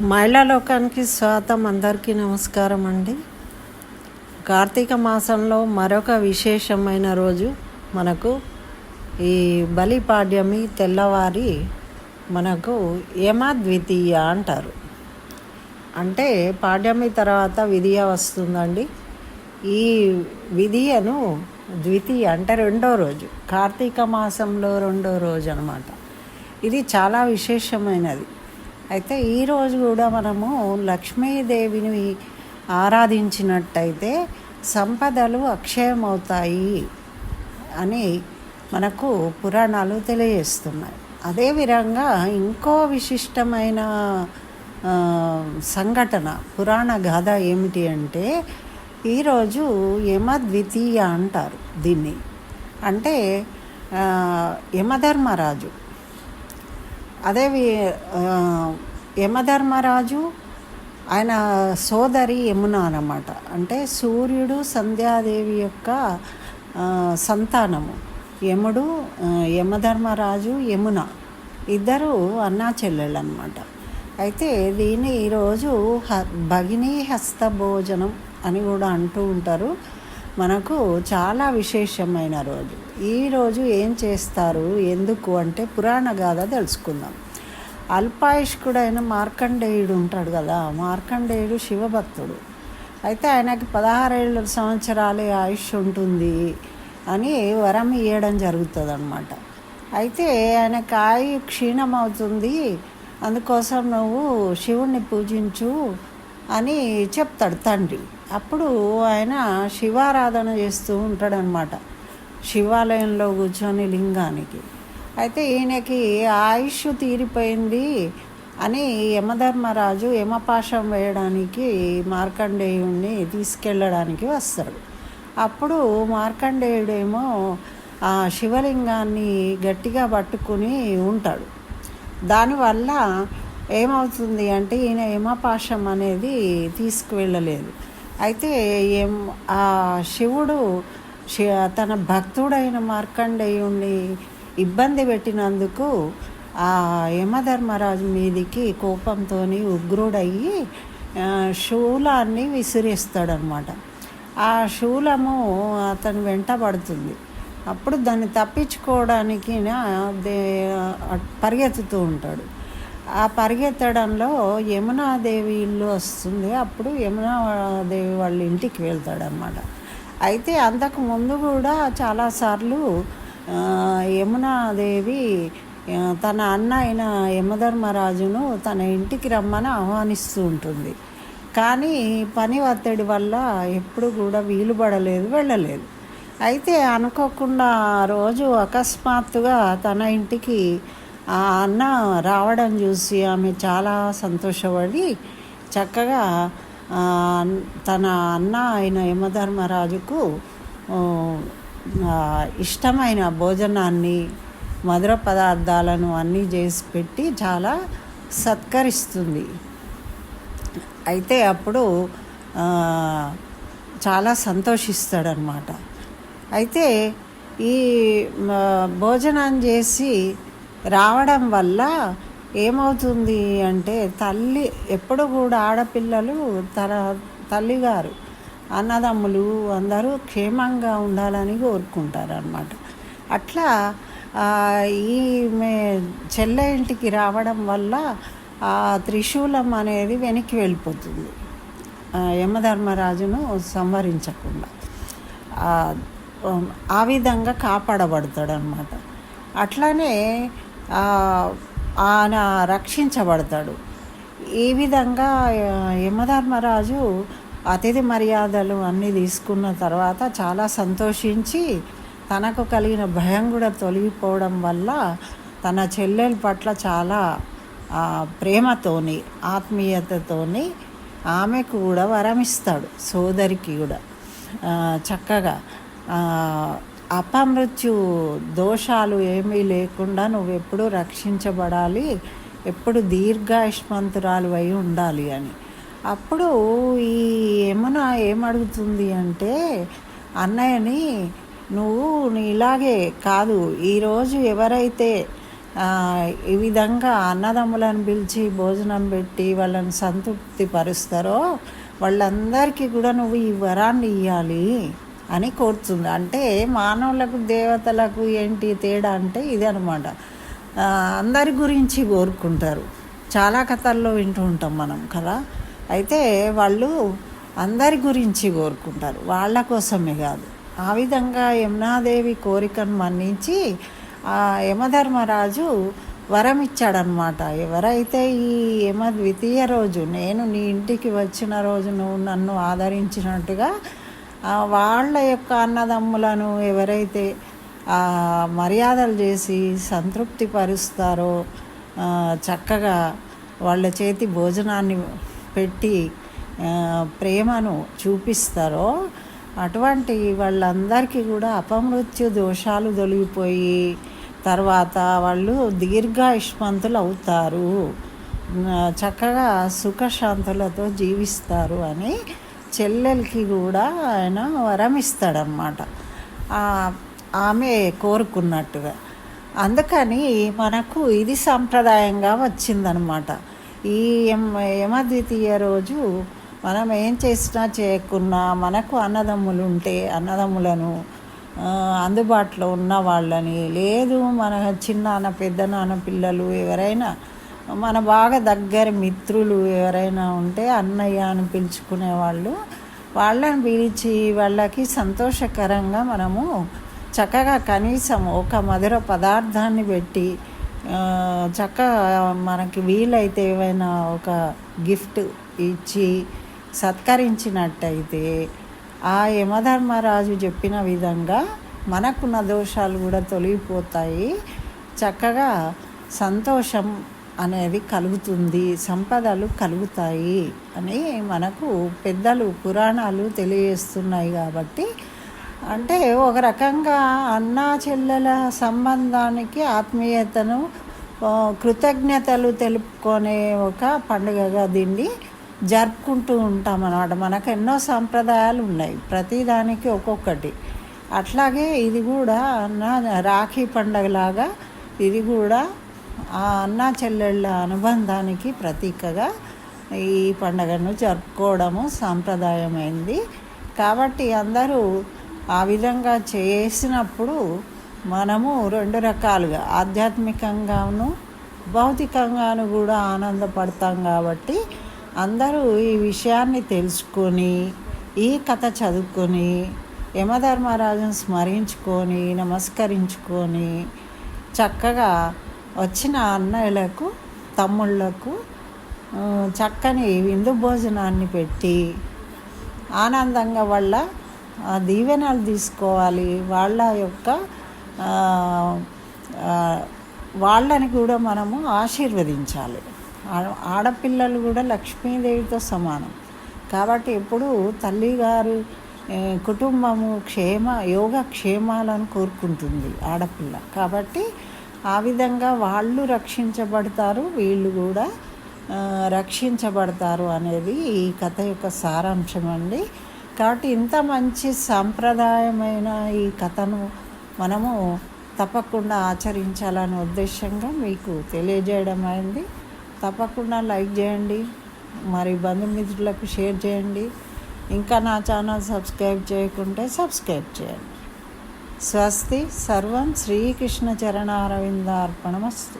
మహిళా లోకానికి స్వాగతం అందరికీ నమస్కారం అండి. కార్తీక మాసంలో మరొక విశేషమైన రోజు మనకు ఈ బలిపాడ్యమి తెల్లవారి మనకు యమద్వితీయ అంటారు. అంటే పాడ్యమి తర్వాత విధియ వస్తుందండి. ఈ విధియను ద్వితీయ అంటే రెండో రోజు కార్తీక మాసంలో రెండో రోజు అనమాట ఇది చాలా విశేషమైనది. అయితే ఈరోజు కూడా మనము లక్ష్మీదేవిని ఆరాధించినట్టయితే సంపదలు అక్షయమవుతాయి అని మనకు పురాణాలు తెలియజేస్తున్నాయి. అదేవిధంగా ఇంకో విశిష్టమైన సంఘటన పురాణ గాథ ఏమిటి అంటే ఈరోజు యమద్వితీయ అంటారు దీన్ని. అంటే యమధర్మరాజు అదే వి- యమధర్మరాజు ఆయన సోదరి యమున అనమాట అంటే సూర్యుడు సంధ్యాదేవి యొక్క సంతానము. యముడు యమధర్మరాజు యమున. ఇద్దరు అన్నా చెల్లెళ్ళు అనమాట అయితే దీన్ని ఈరోజు హ భగినీ హస్త భోజనం అని కూడా అంటూ ఉంటారు. మనకు చాలా విశేషమైన రోజు. ఈరోజు ఏం చేస్తారు? ఎందుకు? అంటే పురాణ గాథ తెలుసుకుందాం. అల్పాయుష్కుడైన మార్కండేయుడు ఉంటాడు కదా మార్కండేయుడు శివభక్తుడు. అయితే ఆయనకి పదహారేళ్ళ సంవత్సరాలే ఆయుష్ ఉంటుంది అని వరం ఇవ్వడం జరుగుతుంది అనమాట అయితే ఆయనకు ఆయు క్షీణమవుతుంది అందుకోసం నువ్వు శివుణ్ణి పూజించు అని చెప్తాడు తండ్రి. అప్పుడు ఆయన శివారాధన చేస్తూ ఉంటాడనమాట శివాలయంలో కూర్చొని లింగానికి. అయితే ఈయనకి ఆయుష్ తీరిపోయింది అని యమధర్మరాజు యమపాశం వేయడానికి మార్కండేయుణ్ణి తీసుకెళ్ళడానికి వస్తాడు. అప్పుడు మార్కండేయుడేమో ఆ శివలింగాన్ని గట్టిగా పట్టుకుని ఉంటాడు. దానివల్ల ఏమవుతుంది అంటే ఈయన యమపాశం అనేది తీసుకువెళ్ళలేదు. అయితే ఏం ఆ శివుడు తన భక్తుడైన మార్కండేయుణ్ణి ఇబ్బంది పెట్టినందుకు ఆ యమధర్మరాజు మీదికి కోపంతో ఉగ్రుడయ్యి శూలాన్ని విసిరేస్తాడనమాట. ఆ శూలము అతను వెంట పడుతుంది. అప్పుడు దాన్ని తప్పించుకోవడానికి పరిగెత్తుతూ ఉంటాడు. ఆ పరిగెత్తడంలో యమునాదేవి ఇల్లు వస్తుంది. అప్పుడు యమునాదేవి వాళ్ళ ఇంటికి వెళ్తాడనమాట. అయితే అంతకు ముందు కూడా చాలాసార్లు యమునాదేవి తన అన్న అయిన యమధర్మరాజును తన ఇంటికి రమ్మని ఆహ్వానిస్తూ ఉంటుంది. కానీ పని ఒత్తిడి వల్ల ఎప్పుడు కూడా వీలు పడలేదు వెళ్ళలేదు. అయితే అనుకోకుండా రోజు అకస్మాత్తుగా తన ఇంటికి ఆ అన్న రావడం చూసి ఆమె చాలా సంతోషపడి చక్కగా తన అన్న ఆయన యమధర్మరాజుకు ఇష్టమైన భోజనాన్ని మధుర పదార్థాలను అన్నీ చేసి పెట్టి చాలా సత్కరిస్తుంది. అయితే అప్పుడు చాలా సంతోషిస్తాడనమాట. అయితే ఈ భోజనం చేసి రావడం వల్ల ఏమవుతుంది అంటే తల్లి ఎప్పుడు కూడా ఆడపిల్లలు తన తల్లిగారు అన్నదమ్ములు అందరూ క్షేమంగా ఉండాలని కోరుకుంటారు అనమాట అట్లా ఈమె చెల్లె ఇంటికి రావడం వల్ల ఆ త్రిశూలం అనేది వెనక్కి వెళ్ళిపోతుంది. యమధర్మరాజును సంవరించకుండా ఆ, విధంగా కాపాడబడతాడు అనమాట అట్లానే ఆయన రక్షించబడతాడు. ఈ విధంగా యమధర్మరాజు అతిథి మర్యాదలు అన్నీ తీసుకున్న తర్వాత చాలా సంతోషించి తనకు కలిగిన భయం కూడా తొలగిపోవడం వల్ల తన చెల్లెల పట్ల చాలా ప్రేమతోని ఆత్మీయతతోని ఆమెకు కూడా వరమిస్తాడు సోదరికి కూడా. చక్కగా అపమృత్యు దోషాలు ఏమీ లేకుండా నువ్వు ఎప్పుడు రక్షించబడాలి ఎప్పుడు దీర్ఘాయుష్మంతురాలు అయి ఉండాలి అని. అప్పుడు ఈ యమున ఏమడుగుతుంది అంటే అన్నయ్యని నువ్వు నీ ఇలాగే కాదు ఈరోజు ఎవరైతే ఈ విధంగా అన్నదమ్ములను పిలిచి భోజనం పెట్టి వాళ్ళని సంతృప్తి పరుస్తారో వాళ్ళందరికీ కూడా నువ్వు ఈ వరాన్ని ఇవ్వాలి అని కోరుతుంది. అంటే మానవులకు దేవతలకు ఏంటి తేడా అంటే ఇది అనమాట అందరి గురించి కోరుకుంటారు. చాలా కథల్లో వింటూ ఉంటాం మనం కదా? అయితే వాళ్ళు అందరి గురించి కోరుకుంటారు. వాళ్ళ కోసమే కాదు. ఆ విధంగా యమునాదేవి కోరికను మన్నించి ఆ యమధర్మరాజు వరం ఇచ్చాడనమాట ఎవరైతే ఈ యమ ద్వితీయ రోజు నేను నీ ఇంటికి వచ్చిన రోజు నువ్వు నన్ను ఆదరించినట్టుగా వాళ్ళ యొక్క అన్నదమ్ములను ఎవరైతే మర్యాదలు చేసి సంతృప్తి పరుస్తారో చక్కగా వాళ్ళ చేతి భోజనాన్ని పెట్టి ప్రేమను చూపిస్తారో అటువంటి వాళ్ళందరికీ కూడా అపమృత్యు దోషాలు తొలగిపోయి తర్వాత వాళ్ళు దీర్ఘాయుష్మంతులు అవుతారు చక్కగా సుఖశాంతులతో జీవిస్తారు అని చెల్లెలకి కూడా ఆయన వరం ఇస్తాడనమాట ఆమె కోరుకున్నట్టుగా. అందుకని మనకు ఇది సాంప్రదాయంగా వచ్చిందనమాట ఈ యమద్వితీయ రోజు మనం ఏం చేసినా చేయకున్నా మనకు అన్నదమ్ములు ఉంటే అన్నదమ్ములను అందుబాటులో ఉన్న వాళ్ళని లేదు మన చిన్నాన్న పెద్ద నాన్న పిల్లలు ఎవరైనా మన బాగా దగ్గర మిత్రులు ఎవరైనా ఉంటే అన్నయ్య అని పిలుచుకునే వాళ్ళు వాళ్ళని పిలిచి వాళ్ళకి సంతోషకరంగా మనము చక్కగా కనీసం ఒక మధుర పదార్థాన్ని పెట్టి చక్కగా మనకి వీలైతే ఏమైనా ఒక గిఫ్ట్ ఇచ్చి సత్కరించినట్టయితే ఆ యమధర్మరాజు చెప్పిన విధంగా మనకున్న దోషాలు కూడా తొలగిపోతాయి. చక్కగా సంతోషం అనేది కలుగుతుంది సంపదలు కలుగుతాయి అని మనకు పెద్దలు పురాణాలు తెలియజేస్తున్నాయి కాబట్టి అంటే ఒక రకంగా అన్నా చెల్లెల సంబంధానికి ఆత్మీయతను కృతజ్ఞతలు తెలుపుకునే ఒక పండుగగా దీన్ని జరుపుకుంటూ ఉంటాం అన్నమాట. మనకు ఎన్నో సాంప్రదాయాలు ఉన్నాయి. ప్రతిదానికి ఒక్కొక్కటి. అట్లాగే ఇది కూడా అన్న రాఖీ పండగలాగా ఇది కూడా ఆ అన్న చెల్లెళ్ళ అనుబంధానికి ప్రతీకగా ఈ పండగను జరుపుకోవడము సాంప్రదాయమైంది. కాబట్టి అందరూ ఆ విధంగా చేసినప్పుడు మనము రెండు రకాలుగా ఆధ్యాత్మికంగాను భౌతికంగాను కూడా ఆనందపడతాం కాబట్టి అందరూ ఈ విషయాన్ని తెలుసుకొని ఈ కథ చదువుకొని యమధర్మరాజును స్మరించుకొని నమస్కరించుకొని చక్కగా వచ్చిన అన్నయ్యలకు తమ్ముళ్ళకు చక్కని విందు భోజనాన్ని పెట్టి ఆనందంగా వాళ్ళ దీవెనలు తీసుకోవాలి. వాళ్ళ యొక్క వాళ్ళని కూడా మనము ఆశీర్వదించాలి. ఆడపిల్లలు కూడా లక్ష్మీదేవితో సమానం. కాబట్టి ఎప్పుడు తల్లిగారు కుటుంబము క్షేమ యోగ క్షేమాలను కోరుకుంటుంది ఆడపిల్ల. కాబట్టి ఆ విధంగా వాళ్ళు రక్షించబడతారు వీళ్ళు కూడా రక్షించబడతారు అనేది ఈ కథ యొక్క సారాంశం అండి. కాబట్టి ఇంత మంచి సాంప్రదాయమైన ఈ కథను మనము తప్పకుండా ఆచరించాలనే ఉద్దేశంగా మీకు తెలియజేయడం అయింది. తప్పకుండా లైక్ చేయండి మరి బంధుమిత్రులకు షేర్ చేయండి. ఇంకా నా ఛానల్ సబ్స్క్రైబ్ చేయకుంటే సబ్స్క్రైబ్ చేయండి. స్వస్తి సర్వం శ్రీకృష్ణ చరణారవిందార్పణమస్తు